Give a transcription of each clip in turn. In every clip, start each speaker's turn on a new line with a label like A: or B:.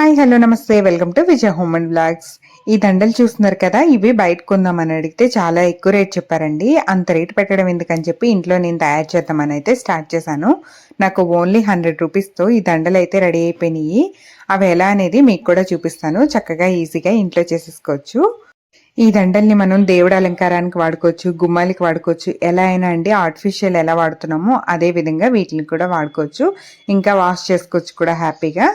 A: Hi hello namaste welcome to Vijaya home and blogs ఈ దండలు చూస్తున్నారు కదా ఇవి బయట కొందామని అడిగితే చాలా ఎక్కువ రేట్ చెప్పారండి. అంత రేట్ పెట్టడం ఎందుకని చెప్పి ఇంట్లో నేను తయారు చేద్దామని అయితే స్టార్ట్ చేశాను. నాకు ఓన్లీ హండ్రెడ్ రూపీస్తో ఈ దండలు అయితే రెడీ అయిపోయినాయి. అవి ఎలా అనేది మీకు కూడా చూపిస్తాను. చక్కగా ఈజీగా ఇంట్లో చేసేసుకోవచ్చు. ఈ దండల్ని మనం దేవుడి అలంకారానికి వాడుకోవచ్చు గుమ్మాలకి వాడుకోవచ్చు ఎలా అయినా అండి ఆర్టిఫిషియల్ ఎలా వాడుతున్నామో అదే విధంగా వీటిని కూడా వాడుకోవచ్చు. ఇంకా వాష్ చేసుకోవచ్చు కూడా హ్యాపీగా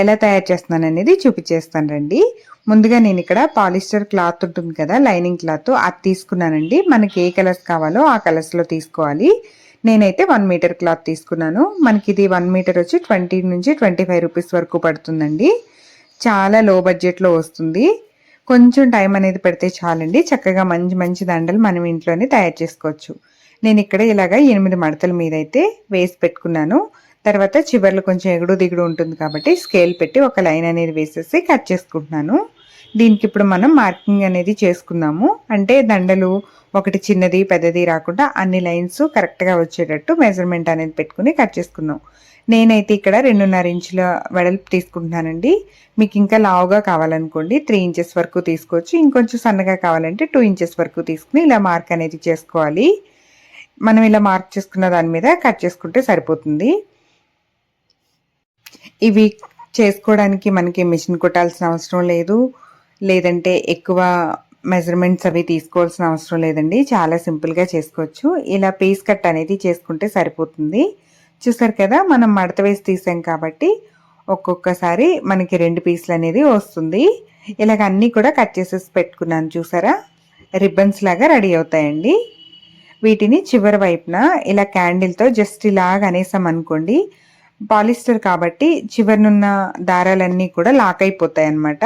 A: ఎలా తయారు చేస్తున్నాను అనేది చూపించేస్తాను రండి. ముందుగా నేను ఇక్కడ పాలిస్టర్ క్లాత్ ఉంటుంది కదా లైనింగ్ క్లాత్ అది తీసుకున్నానండి. మనకి ఏ కలర్స్ కావాలో ఆ కలర్స్లో తీసుకోవాలి. నేనైతే వన్ మీటర్ క్లాత్ తీసుకున్నాను. మనకి ఇది వన్ మీటర్ వచ్చి ట్వంటీ నుంచి ట్వంటీ ఫైవ్ రూపీస్ వరకు పడుతుందండి. చాలా లో బడ్జెట్లో వస్తుంది. కొంచెం టైం అనేది పెడితే చాలండి. చక్కగా మంచి మంచి దండలు మనం ఇంట్లోనే తయారు చేసుకోవచ్చు. నేను ఇక్కడ ఇలాగ ఎనిమిది మడతల మీద అయితే వేసి పెట్టుకున్నాను. తర్వాత చివర్లు కొంచెం ఎగుడు దిగుడు ఉంటుంది కాబట్టి స్కేల్ పెట్టి ఒక లైన్ అనేది వేసేసి కట్ చేసుకుంటున్నాను. దీనికి ఇప్పుడు మనం మార్కింగ్ అనేది చేసుకుందాము. అంటే దండలు ఒకటి చిన్నది పెద్దది రాకుండా అన్ని లైన్స్ కరెక్ట్గా వచ్చేటట్టు మెజర్మెంట్ అనేది పెట్టుకుని కట్ చేసుకున్నాం. నేనైతే ఇక్కడ రెండున్నర ఇంచుల వెడల్పు తీసుకుంటున్నానండి. మీకు ఇంకా లావుగా కావాలనుకోండి త్రీ ఇంచెస్ వరకు తీసుకోవచ్చు. ఇంకొంచెం సన్నగా కావాలంటే టూ ఇంచెస్ వరకు తీసుకుని ఇలా మార్క్ అనేది చేసుకోవాలి. మనం ఇలా మార్క్ చేసుకున్న దాని మీద కట్ చేసుకుంటే సరిపోతుంది. ఇవి చేసుకోవడానికి మనకి మిషన్ కుట్టాల్సిన అవసరం లేదు. లేదంటే ఎక్కువ మెజర్మెంట్స్ అవి తీసుకోవాల్సిన అవసరం లేదండి. చాలా సింపుల్గా చేసుకోవచ్చు. ఇలా పీస్ కట్ అనేది చేసుకుంటే సరిపోతుంది. చూసారు కదా మనం మడత వేసి తీసాం కాబట్టి ఒక్కొక్కసారి మనకి రెండు పీసులు అనేది వస్తుంది. ఇలాగ అన్నీ కూడా కట్ చేసేసి పెట్టుకున్నాను చూసారా? రిబ్బన్స్ లాగా రెడీ అవుతాయండి. వీటిని చివరి వైపున ఇలా క్యాండిల్తో జస్ట్ ఇలాగ అనేసాం అనుకోండి పాలిస్టర్ కాబట్టి చివరినున్న దారాలన్నీ కూడా లాక్ అయిపోతాయి అన్నమాట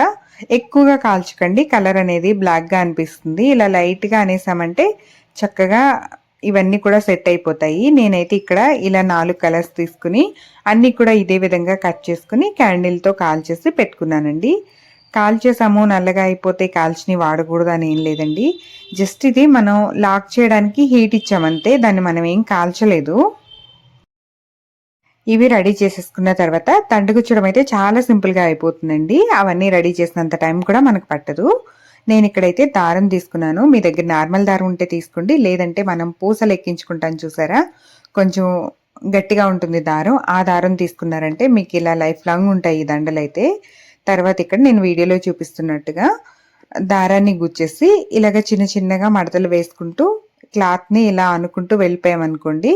A: ఎక్కువగా కాల్చకండి కలర్ అనేది బ్లాక్గా అనిపిస్తుంది. ఇలా లైట్గా అనేసామంటే చక్కగా ఇవన్నీ కూడా సెట్ అయిపోతాయి. నేనైతే ఇక్కడ ఇలా నాలుగు కలర్స్ తీసుకుని అన్నీ కూడా ఇదే విధంగా కట్ చేసుకుని క్యాండిల్తో కాల్చేసి పెట్టుకున్నానండి. కాల్చేసాము నల్లగా అయిపోతే కాల్చిని వాడకూడదు అని ఏం లేదండి. జస్ట్ ఇది మనం లాక్ చేయడానికి హీట్ ఇచ్చామంతే దాన్ని మనం ఏం కాల్చలేదు. ఇవి రెడీ చేసేసుకున్న తర్వాత తండుగుచ్చడం అయితే చాలా సింపుల్గా అయిపోతుందండి. అవన్నీ రెడీ చేసినంత టైం కూడా మనకు పట్టదు. నేను ఇక్కడైతే దారం తీసుకున్నాను. మీ దగ్గర నార్మల్ దారం ఉంటే తీసుకోండి. లేదంటే మనం పూసలు ఎక్కించుకుంటాం చూసారా? కొంచెం గట్టిగా ఉంటుంది దారం. ఆ దారం తీసుకున్నారంటే మీకు ఇలా లైఫ్ లాంగ్ ఉంటాయి ఈ దండలు అయితే తర్వాత ఇక్కడ నేను వీడియోలో చూపిస్తున్నట్టుగా దారాన్ని గుచ్చేసి ఇలాగ చిన్న చిన్నగా మడతలు వేసుకుంటూ క్లాత్ని ఇలా అనుకుంటూ వెళ్ళిపోయామనుకోండి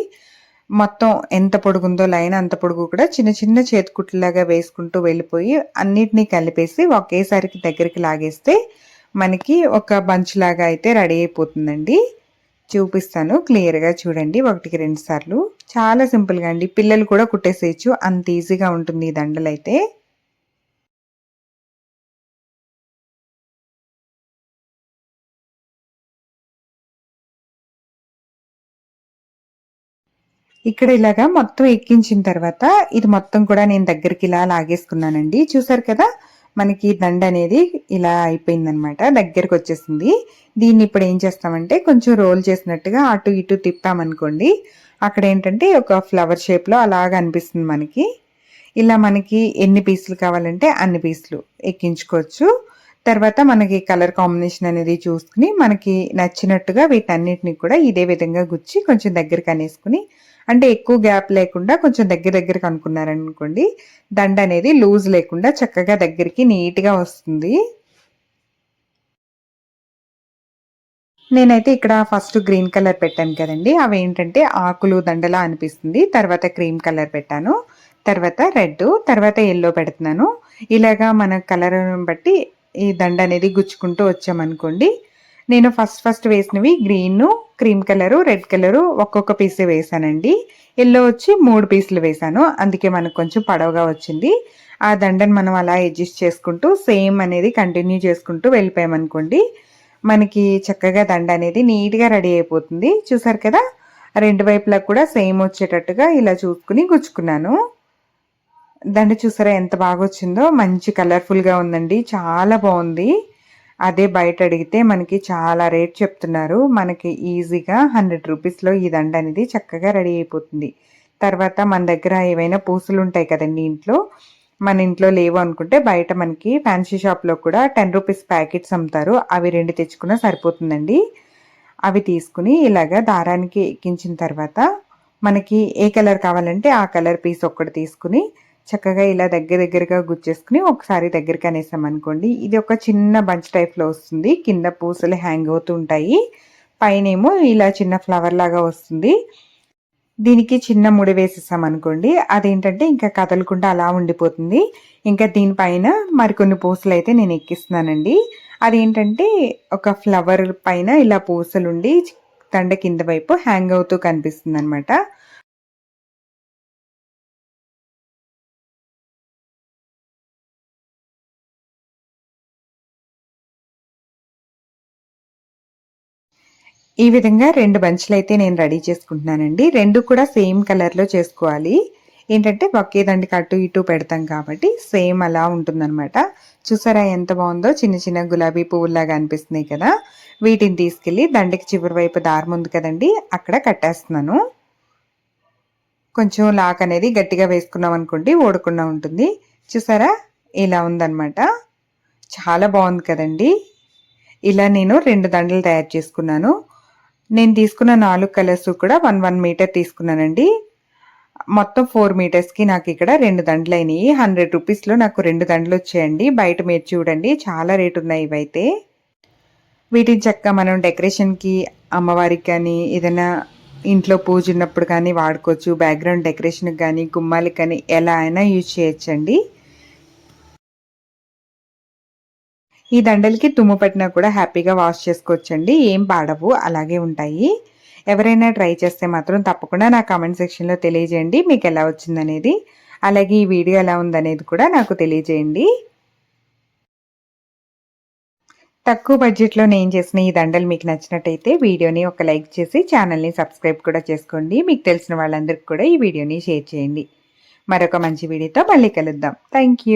A: మొత్తం ఎంత పొడుగుందో లైన్ అంత పొడుగు కూడా చిన్న చిన్న చేతికుట్లలాగా వేసుకుంటూ వెళ్ళిపోయి అన్నిటినీ కలిపేసి ఒకేసారికి దగ్గరికి లాగేస్తే మనకి ఒక బంచ్ లాగా అయితే రెడీ అయిపోతుందండి. చూపిస్తాను. క్లియర్గా చూడండి. ఒకటికి రెండు సార్లు. చాలా సింపుల్గా అండి. పిల్లలు కూడా కుట్టేసేయచ్చు. అంత ఈజీగా ఉంటుంది ఈ దండలు అయితే ఇక్కడ ఇలాగా మొత్తం ఎక్కించిన తర్వాత ఇది మొత్తం కూడా నేను దగ్గరికి ఇలా లాగేసుకున్నానండి. చూసారు కదా? మనకి దండ అనేది ఇలా అయిపోయిందనమాట దగ్గరకు వచ్చేసింది. దీన్ని ఇప్పుడు ఏం చేస్తామంటే కొంచెం రోల్ చేసినట్టుగా అటు ఇటు తిప్పామనుకోండి అక్కడ ఏంటంటే ఒక ఫ్లవర్ షేప్లో అలాగ అనిపిస్తుంది మనకి. ఇలా మనకి ఎన్ని పీసులు కావాలంటే అన్ని పీసులు ఎక్కించుకోవచ్చు. తర్వాత మనకి కలర్ కాంబినేషన్ అనేది చూసుకుని మనకి నచ్చినట్టుగా వీటన్నిటిని కూడా ఇదే విధంగా గుచ్చి కొంచెం దగ్గరికి అనేసుకుని అంటే ఎక్కువ గ్యాప్ లేకుండా కొంచెం దగ్గర దగ్గరకు అనుకున్నారనుకోండి దండ అనేది లూజ్ లేకుండా చక్కగా దగ్గరికి నీట్గా వస్తుంది. నేనైతే ఇక్కడ ఫస్ట్ గ్రీన్ కలర్ పెట్టాను కదండి అవి ఏంటంటే ఆకులు దండలా అనిపిస్తుంది. తర్వాత క్రీమ్ కలర్ పెట్టాను తర్వాత రెడ్ తర్వాత ఎల్లో పెడుతున్నాను. ఇలాగా మన కలర్ బట్టి ఈ దండ అనేది గుచ్చుకుంటూ వచ్చామనుకోండి నేను first first వేసినవి green cream colour red colour ఒక్కొక్క పీసే వేసానండి. ఎల్లో వచ్చి మూడు పీసులు వేసాను. అందుకే మనకు కొంచెం పడవగా వచ్చింది. ఆ దండను మనం అలా అడ్జస్ట్ చేసుకుంటూ సేమ్ అనేది కంటిన్యూ చేసుకుంటూ వెళ్ళిపోయామనుకోండి మనకి చక్కగా దండ అనేది నీట్గా రెడీ అయిపోతుంది. చూసారు కదా? రెండు వైపులా కూడా సేమ్ వచ్చేటట్టుగా ఇలా చూసుకుని గుచ్చుకున్నాను. దండ చూసారా ఎంత బాగా వచ్చిందో మంచి కలర్ఫుల్గా ఉందండి. చాలా బాగుంది. అదే బయట అడిగితే మనకి చాలా రేట్ చెప్తున్నారు. మనకి ఈజీగా హండ్రెడ్ రూపీస్లో ఈ దండ అనేది చక్కగా రెడీ అయిపోతుంది. తర్వాత మన దగ్గర ఏవైనా పూసలు ఉంటాయి కదండి ఇంట్లో? మన ఇంట్లో లేవు అనుకుంటే బయట మనకి ఫ్యాన్సీ షాప్లో కూడా టెన్ రూపీస్ ప్యాకెట్స్ అమ్ముతారు. అవి రెండు తెచ్చుకున్నా సరిపోతుందండి. అవి తీసుకుని ఇలాగ దారానికి ఎక్కించిన తర్వాత మనకి ఏ కలర్ కావాలంటే ఆ కలర్ పీస్ ఒక్కటి తీసుకుని చక్కగా ఇలా దగ్గర దగ్గరగా గుచ్చేసుకుని ఒకసారి దగ్గరికి అనేసాం అనుకోండి. ఇది ఒక చిన్న బంచ్ టైప్లో వస్తుంది. కింద పూసలు హ్యాంగ్ అవుతూ ఉంటాయి. పైనేమో ఇలా చిన్న ఫ్లవర్ లాగా వస్తుంది. దీనికి చిన్న ముడి వేసేసాం అనుకోండి. అదేంటంటే ఇంకా కదలకుండా అలా ఉండిపోతుంది. ఇంకా దీనిపైన మరికొన్ని పూసలు అయితే నేను ఎక్కిస్తున్నానండి. అదేంటంటే ఒక ఫ్లవర్ పైన ఇలా పూసలుండి దండ కింద వైపు హ్యాంగ్ అవుతూ కనిపిస్తుంది అనమాట ఈ విధంగా రెండు బంచ్లు అయితే నేను రెడీ చేసుకుంటున్నానండి. రెండు కూడా సేమ్ కలర్లో చేసుకోవాలి. ఏంటంటే ఒకే దండికి అటు ఇటు పెడతాం కాబట్టి సేమ్ అలా ఉంటుందన్నమాట. చూసారా ఎంత బాగుందో? చిన్న చిన్న గులాబీ పువ్వులాగా అనిపిస్తున్నాయి కదా? వీటిని తీసుకెళ్ళి దండకి చివరి వైపు దారం ఉంది కదండి అక్కడ కట్టేస్తున్నాను. కొంచెం లాక్ అనేది గట్టిగా వేసుకున్నాం అనుకోండి ఓడకుండా ఉంటుంది. చూసారా? ఇలా ఉందన్నమాట. చాలా బాగుంది కదండి. ఇలా నేను రెండు దండలు తయారు చేసుకున్నాను. నేను తీసుకున్న నాలుగు కలర్స్ కూడా వన్ వన్ మీటర్ తీసుకున్నానండి. మొత్తం ఫోర్ మీటర్స్కి నాకు ఇక్కడ రెండు దండలు అయినాయి. హండ్రెడ్ రూపీస్లో నాకు రెండు దండలు వచ్చాయండి. బయట మీరు చూడండి చాలా రేటు ఉన్నాయి ఇవైతే. వీటిని చక్కగా మనం డెకరేషన్కి అమ్మవారికి కానీ ఏదైనా ఇంట్లో పూజ ఉన్నప్పుడు కానీ వాడుకోవచ్చు. బ్యాక్గ్రౌండ్ డెకరేషన్కి కానీ గుమ్మాలకి కానీ ఎలా అయినా యూజ్ చేయొచ్చండి. ఈ దండలకి తుమ్ము పట్టినా కూడా హ్యాపీగా వాష్ చేసుకోవచ్చండి. ఏం పాడవు అలాగే ఉంటాయి. ఎవరైనా ట్రై చేస్తే మాత్రం తప్పకుండా నా కామెంట్ సెక్షన్లో తెలియజేయండి. మీకు ఎలా వచ్చిందనేది అలాగే ఈ వీడియో ఎలా ఉందనేది కూడా నాకు తెలియజేయండి. తక్కువ బడ్జెట్లో నేను చేసిన ఈ దండలు మీకు నచ్చినట్టయితే వీడియోని ఒక లైక్ చేసి ఛానల్ని సబ్స్క్రైబ్ కూడా చేసుకోండి. మీకు తెలిసిన వాళ్ళందరికీ కూడా ఈ వీడియోని షేర్ చేయండి. మరొక మంచి వీడియోతో మళ్ళీ కలుద్దాం. థ్యాంక్